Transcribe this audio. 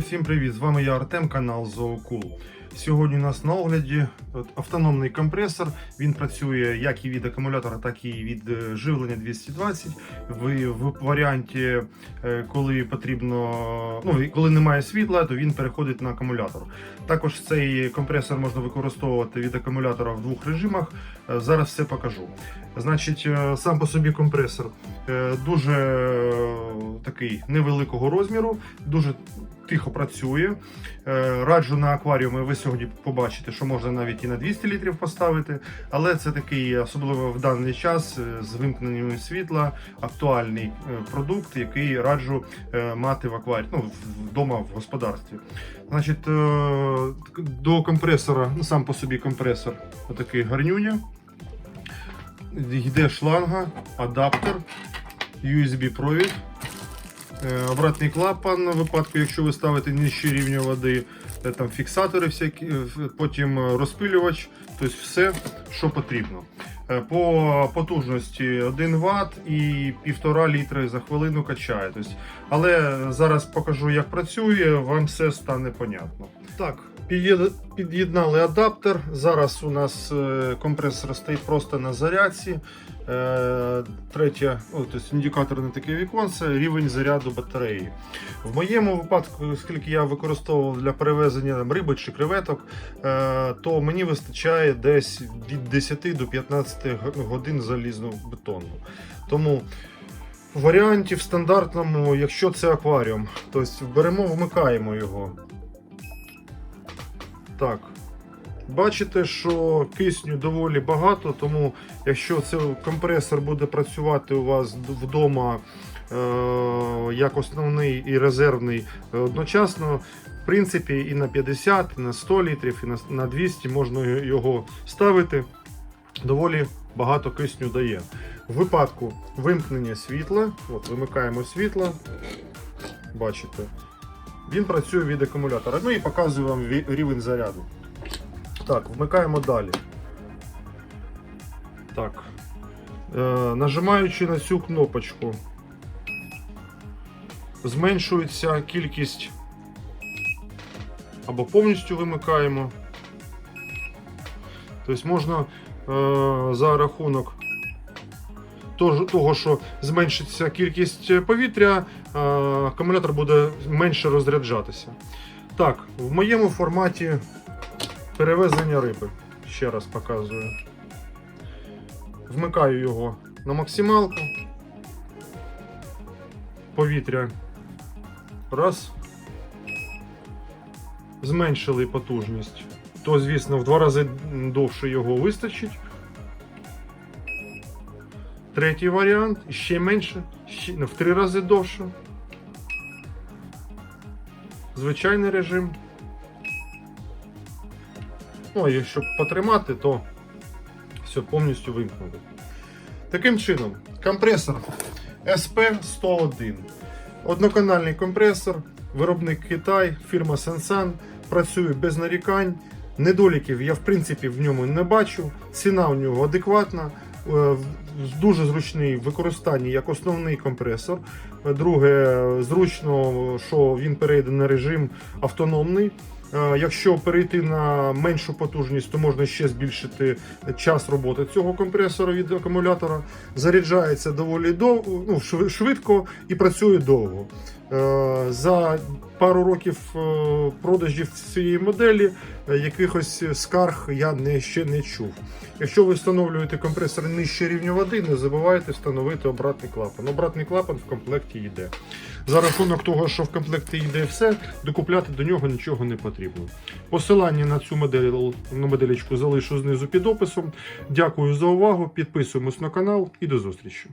Всім привіт! З вами я Артем, канал Зоокул. Сьогодні у нас на огляді автономний компресор. Він працює як і від акумулятора, так і від е, живлення 220. В, в варіанті, е, коли потрібно, ну, коли немає світла, то він переходить на акумулятор. Також цей компресор можна використовувати від акумулятора в двох режимах. Е, Зараз все покажу. Значить, сам по собі компресор дуже такий невеликого розміру, дуже тихо працює. Е, Раджу на акваріуми. Ви сьогодні побачите, що можна навіть і на 200 літрів поставити. Але це такий, особливо в даний час, е, з вимкненням світла, актуальний е, продукт, який раджу мати в акваріумі, ну, вдома в господарстві. Значить, до компресора, сам по собі компресор, отакий гарнюня. Йде шланга, адаптер, USB-провід, обратний клапан на випадку, якщо ви ставите нижче рівня води, е, там фіксатори, всякі, е, потім е, розпилювач, тобто все, що потрібно. Е, По потужності 1 Вт і 1,5 літри за хвилину качає. Тобто, але зараз покажу, як працює, вам все стане понятно. Так, під'єднали адаптер. Зараз у нас е, компресор стоїть просто на зарядці. Е, Третє, о, тобто індикаторне таке віконце, рівень заряду батареї. В моєму випадку, оскільки я використовував для перевезення там, риби чи креветок, е, то мені вистачає десь від 10 до 15 годин залізну бетонну. Тому в варіанті в стандартному, якщо це акваріум, тобто беремо, вмикаємо його. Так. Бачите, що кисню доволі багато, тому якщо цей компресор буде працювати у вас вдома е, як основний і резервний одночасно, в принципі, і на 50, і на 100 літрів, і на, на 200 можна його ставити. Доволі багато кисню дає. В випадку вимкнення світла, от вимикаємо світло, бачите, він працює від акумулятора. Ну і показую вам рівень заряду. Так, вмикаємо далі. Так. Е, нажимаючи на цю кнопочку, зменшується кількість або повністю вимикаємо. Тобто можна е, за рахунок того, що зменшиться кількість повітря, е, акумулятор буде менше розряджатися. Так, в моєму форматі перевезення риби. Ще раз показую. Вмикаю його на максималку. Повітря. Раз. Зменшили потужність. То, звісно, в два рази довше його вистачить. Третій варіант ще менше, ще, ну, в три рази довше. Звичайний режим. Ну, а якщо потримати, то все повністю вимкнути. Таким чином, компресор SP101. Одноканальний компресор, виробник Китай, фірма Sensan, працює без нарікань. Недоліків я в принципі в ньому не бачу. Ціна у нього адекватна, дуже зручний в використанні як основний компресор. Е, Друге, зручно, що він перейде на режим автономний. Е, Якщо перейти на меншу потужність, то можна ще збільшити час роботи цього компресора від акумулятора. Заряджається доволі довго, ну, швидко і працює довго. Е, За пару років е, продажів цієї моделі е, якихось скарг я не, ще не чув. Якщо ви встановлюєте компресор нижче рівня води, не забувайте встановити обратний клапан. Обратний клапан в комплекті йде. За рахунок того, що в комплекті йде все, докупляти до нього нічого не потрібно. Посилання на цю модель, на моделечку залишу знизу під описом. Дякую за увагу, підписуємось на канал і до зустрічі.